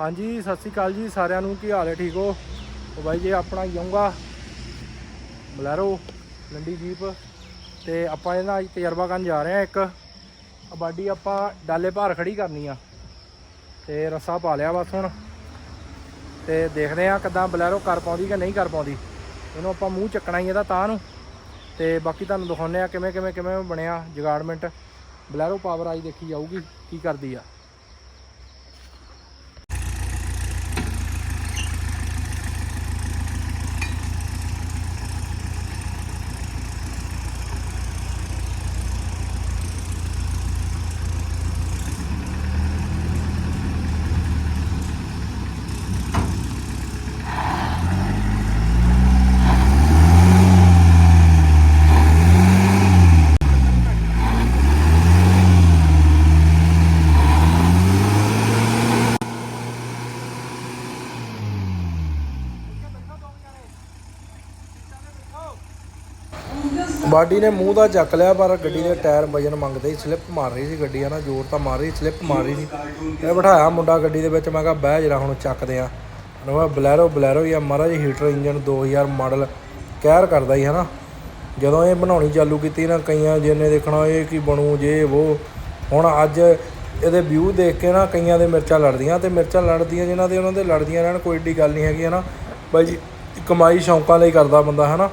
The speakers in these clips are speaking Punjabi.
ਹਾਂਜੀ, ਸਤਿ ਸ਼੍ਰੀ ਅਕਾਲ ਜੀ ਸਾਰਿਆਂ ਨੂੰ। ਕੀ ਹਾਲ ਹੈ? ਠੀਕ ਹੋ? ਉਹ ਬਾਈ ਜੀ, ਆਪਣਾ ਯੂੰਗਾ, ਬਲੈਰੋ, ਲੰਡੀ ਜੀਪ ਤੇ ਆਪਾਂ ਇਹਦਾ ਅੱਜ ਤਜਰਬਾ ਕਰਨ ਜਾ ਰਹੇ ਹਾਂ ਇੱਕ। ਆਬਾਡੀ ਆਪਾਂ ਡਾਲੇ ਭਾਰ ਖੜੀ ਕਰਨੀ ਆ ਤੇ ਰੱਸਾ ਪਾ ਲਿਆ ਬਸ ਹੁਣ। ਤੇ ਦੇਖਦੇ ਆ ਕਿਦਾਂ ਬਲੈਰੋ ਕਰ ਪਾਉਂਦੀ ਕਿ ਨਹੀਂ ਕਰ ਪਾਉਂਦੀ। ਇਹਨੂੰ ਆਪਾਂ ਮੂੰਹ ਚੱਕਣਾ ਹੀ ਇਹਦਾ ਤਾਂ ਨੂੰ। ਤੇ ਬਾਕੀ ਤੁਹਾਨੂੰ ਦਿਖਾਉਂਦੇ ਆ ਕਿਵੇਂ ਕਿਵੇਂ ਕਿਵੇਂ ਬਣਿਆ ਜਗਾੜਮੈਂਟ। ਬਲੈਰੋ ਪਾਵਰ ਆਈ ਦੇਖੀ ਜਾਊਗੀ, ਕੀ ਕਰਦੀ ਆ। ਬਾਡੀ ਨੇ ਮੂੰਹ ਦਾ ਚੱਕ ਲਿਆ, ਪਰ ਗੱਡੀ ਦੇ ਟਾਇਰ ਵਜਨ ਮੰਗਦੇ ਸਲਿੱਪ ਮਾਰ ਰਹੀ ਸੀ ਗੱਡੀ ਆ ਨਾ ਜ਼ੋਰ ਤਾਂ ਮਾਰ ਰਹੀ ਸਲਿੱਪ ਮਾਰ ਰਹੀ ਸੀ। ਇਹ ਬਿਠਾਇਆ ਮੁੰਡਾ ਗੱਡੀ ਦੇ ਵਿੱਚ, ਮੈਂ ਕਿਹਾ, ਬਹਿ ਜਰਾ ਹੁਣ ਚੱਕਦੇ ਆ। ਨਵਾਂ ਬਲੈਰੋ ਬਲੈਰੋ ਹੀ ਆ, ਮਹਾਰਾਜ, ਹੀਟਰ ਇੰਜਨ 2000 ਮਾਡਲ ਕਹਿਰ ਕਰਦਾ ਹੀ, ਹਨਾ। ਜਦੋਂ ਇਹ ਬਣਾਉਣੀ ਚਾਲੂ ਕੀਤੀ ਨਾ, ਕਈਆਂ ਜਿਹਨੇ ਦੇਖਣਾ ਇਹ ਕੀ ਬਣੂ, ਜੇ ਉਹ ਹੁਣ ਅੱਜ ਇਹਦੇ ਵਿਊ ਦੇਖ ਕੇ ਨਾ, ਕਈਆਂ ਦੇ ਮਿਰਚਾਂ ਲੜਦੀਆਂ ਤੇ ਮਿਰਚਾਂ ਲੜਦੀਆਂ ਜਿਨ੍ਹਾਂ ਦੇ, ਉਹਨਾਂ ਦੇ ਲੜਦੀਆਂ ਰਹਿਣ, ਕੋਈ ਏਡੀ ਗੱਲ ਨਹੀਂ ਹੈਗੀ, ਹਨਾ। ਬਾਈ ਜੀ, ਕਮਾਈ ਸ਼ੌਂਕਾਂ ਲਈ ਕਰਦਾ ਬੰਦਾ, ਹਨਾ।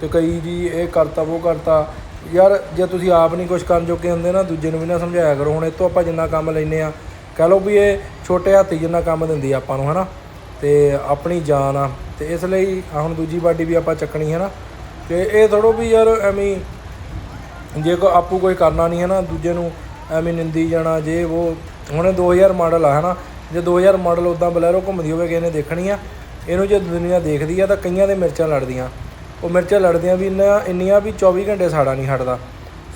ਅਤੇ ਕਈ ਜੀ ਇਹ ਕਰਤਾ, ਉਹ ਕਰਤਾ। ਯਾਰ, ਜੇ ਤੁਸੀਂ ਆਪ ਨਹੀਂ ਕੁਝ ਕਰਨ ਜੋਗੇ ਹੁੰਦੇ ਨਾ, ਦੂਜੇ ਨੂੰ ਵੀ ਨਾ ਸਮਝਾਇਆ ਕਰੋ। ਹੁਣ ਇਹ ਤੋਂ ਆਪਾਂ ਜਿੰਨਾ ਕੰਮ ਲੈਨੇ ਆ ਕਹਿ ਲਓ ਵੀ ਇਹ ਛੋਟੇ ਹੱਥ ਜਿੰਨਾ ਕੰਮ ਦਿੰਦੀ ਆਪਾਂ ਨੂੰ, ਹਨਾ? ਤੇ ਆਪਣੀ ਜਾਨ ਆ। ਤੇ ਇਸ ਲਈ ਹੁਣ ਦੂਜੀ ਬਾਡੀ ਵੀ ਆਪਾਂ ਚੱਕਣੀ ਹੈ ਨਾ ਤੇ ਇਹ ਥੋੜੋ ਵੀ ਯਾਰ ਐਵੇਂ ਜੇ ਕੋ ਆਪੂ ਕੋਈ ਕਰਨਾ ਨਹੀਂ ਹੈ ਨਾ ਦੂਜੇ ਨੂੰ ਐਵੇਂ ਨਿੰਦੀ ਜਾਣਾ, ਜੇ ਉਹ ਹੁਣ ਇਹ 2000 ਮਾਡਲ ਆ, ਹਨਾ? ਜੇ 2000 ਮਾਡਲ ਉਦਾਂ ਬਲੈਰੋ ਘੁੰਮਦੀ ਹੋਵੇ, ਕਿਸੇ ਨੇ ਦੇਖਣੀ ਆ, ਇਹਨੂੰ ਜੇ ਦੁਨੀਆ ਦੇਖਦੀ ਆ, ਤਾਂ ਕਈਆਂ ਦੇ ਮਿਰਚਾਂ ਲੜਦੀਆਂ। ਉਹ ਮਿਰਚਾਂ ਲੜਦੀਆਂ ਵੀ ਇੰਨਾ, ਇੰਨੀਆਂ ਵੀ 24 ਘੰਟੇ ਸਾੜਾ ਨਹੀਂ ਹਟਦਾ।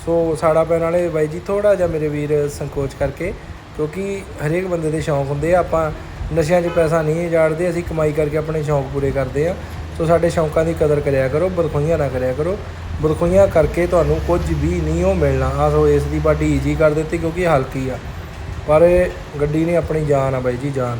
ਸੋ ਸਾੜਾ ਪੈਣ ਵਾਲੇ ਬਾਈ ਜੀ ਥੋੜਾ ਜਿਹਾ ਮੇਰੇ ਵੀਰ ਸੰਕੋਚ ਕਰਕੇ, ਕਿਉਂਕਿ ਹਰੇਕ ਬੰਦੇ ਦੇ ਸ਼ੌਂਕ ਹੁੰਦੇ ਆ, ਆਪਾਂ ਨਸ਼ਿਆਂ 'ਚ ਪੈਸਾ ਨਹੀਂ ਜਾੜਦੇ ਅਸੀਂ ਕਮਾਈ ਕਰਕੇ ਆਪਣੇ ਸ਼ੌਂਕ ਪੂਰੇ ਕਰਦੇ ਆ। ਸੋ ਸਾਡੇ ਸ਼ੌਂਕਾਂ ਦੀ ਕਦਰ ਕਰਿਆ ਕਰੋ ਬਦਖੋਈਆਂ ਨਾ ਕਰਿਆ ਕਰੋ। ਬਦਖੋਈਆਂ ਕਰਕੇ ਤੁਹਾਨੂੰ ਕੁਝ ਵੀ ਨਹੀਂ ਉਹ ਮਿਲਣਾ। ਆ ਸੋ ਇਸ ਦੀ ਬਾਡੀ ਈਜੀ ਕਰ ਦਿੱਤੀ ਕਿਉਂਕਿ ਹਲਕੀ ਆ। ਪਰ ਗੱਡੀ ਨੇ ਆਪਣੀ ਜਾਨ ਆ ਬਾਈ ਜੀ, ਜਾਨ।